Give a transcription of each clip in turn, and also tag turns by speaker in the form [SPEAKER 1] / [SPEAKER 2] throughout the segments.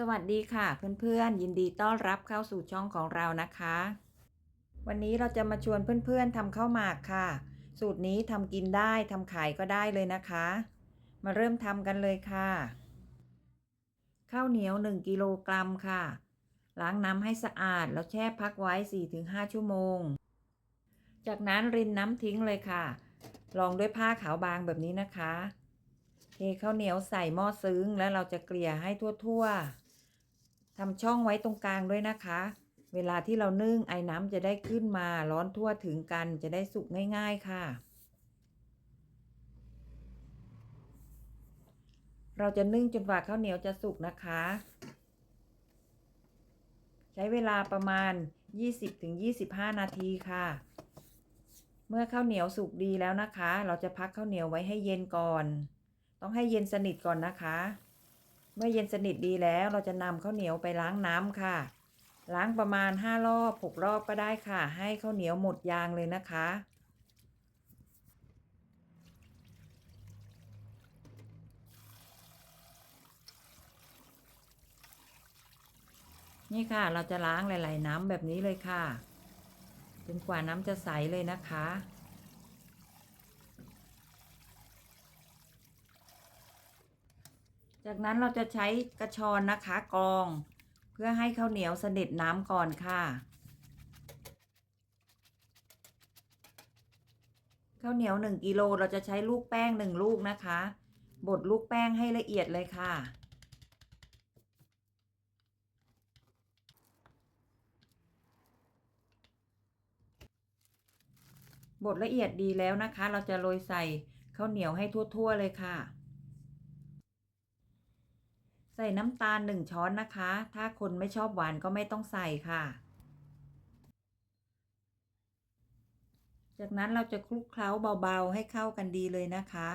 [SPEAKER 1] สวัสดีค่ะเพื่อนๆ ยินดีต้อนรับเข้าสู่ช่องของเรานะคะ วันนี้เราจะมาชวนเพื่อนๆทำข้าวหมากค่ะ สูตรนี้ทำกินได้ทำขายก็ได้เลยนะคะ มาเริ่มทำกันเลยค่ะ ข้าวเหนียว 1กิโลกรัมค่ะ ล้างน้ำให้สะอาดแล้วแช่พักไว้ 4-5 ชั่วโมง จากนั้นรินน้ำทิ้งเลยค่ะ รองด้วยผ้าขาวบางแบบนี้นะคะเทข้าวเหนียวใส่หม้อซึ้งแล้วเราจะเกลี่ยให้ทั่วๆ ทำช่องไว้ตรงกลางด้วยนะคะ เวลาที่เรานึ่งไอ้น้ำจะได้ขึ้นมาร้อนทั่วถึงกันจะได้สุกง่าย ๆค่ะ เราจะนึ่งจนกว่าข้าวเหนียวจะสุกนะคะ ใช้เวลาประมาณ 20-25 นาทีค่ะ เมื่อข้าวเหนียวสุกดีแล้วนะคะ เราจะพักข้าวเหนียวไว้ให้เย็นก่อน ต้องให้เย็นสนิทก่อนนะคะ เมื่อเย็นสนิทดีแล้วเราจะนำข้าวเหนียวไปล้างน้ำค่ะ ล้างประมาณ 5 รอบ 6 รอบก็ได้ค่ะ ให้ข้าวเหนียวหมดยางเลยนะคะ นี่ค่ะเราจะล้างหลาย ๆ น้ำแบบนี้เลยค่ะจนกว่าน้ำจะใสเลยนะคะ จากนั้นเราจะใช้กระชอนนะคะกรอง เพื่อให้ข้าวเหนียวสด็จน้ำก่อนค่ะ ข้าวเหนียวหนึ่งกิโลเราจะใช้ลูกแป้งหนึ่งลูกนะคะ บดลูกแป้งให้ละเอียดเลยค่ะบดละเอียดดีแล้วนะคะ เราจะโรยใส่ข้าวเหนียวให้ทั่ว ๆ เลยค่ะ ใส่น้ำตาลหนึ่งช้อนนะคะ ถ้าคนไม่ชอบหวานก็ไม่ต้องใส่ค่ะ จากนั้นเราจะคลุกเคล้าเบาๆให้เข้ากันดีเลยนะคะ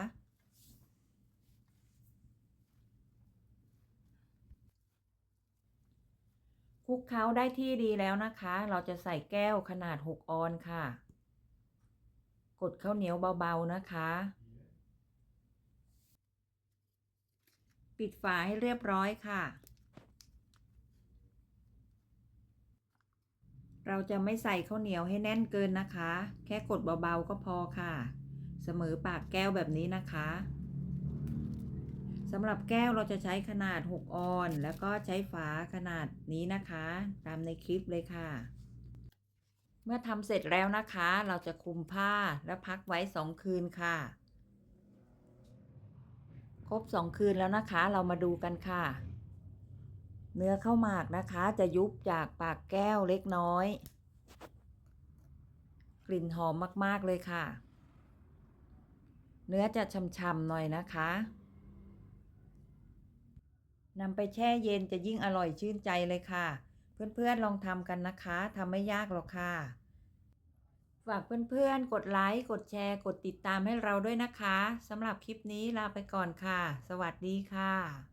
[SPEAKER 1] คลุกเคล้าได้ที่ดีแล้วนะคะ เราจะใส่แก้วขนาด 6 ออนค่ะ กดข้าวเหนียวเบาๆนะคะ ปิดฝาให้เรียบร้อยค่ะ เราจะไม่ใส่ข้าวเหนียวให้แน่นเกินนะคะ แค่กดเบาๆก็พอค่ะ เสมอปากแก้วแบบนี้นะคะสำหรับแก้วเราจะใช้ขนาด 6 ออน แล้วก็ใช้ฝาขนาดนี้นะคะ ตามในคลิปเลยค่ะ เมื่อทำเสร็จแล้วนะคะ เราจะคลุมผ้าแล้วพักไว้ 2 คืนค่ะ ครบ2คืนแล้วนะคะ เรามาดูกันค่ะ เนื้อข้าวหมากนะคะ จะยุบจากปากแก้วเล็กน้อย กลิ่นหอมมาก ๆ เลยค่ะ เนื้อจะช่ำๆหน่อยนะคะนำไปแช่เย็นจะยิ่งอร่อยชื่นใจเลยค่ะ เพื่อนๆลองทำกันนะคะทำไม่ยากหรอกค่ะ ฝากเพื่อนๆ กดไลค์ กดแชร์ กดติดตามให้เราด้วยนะคะสำหรับคลิปนี้ลาไปก่อนค่ะ สวัสดีค่ะ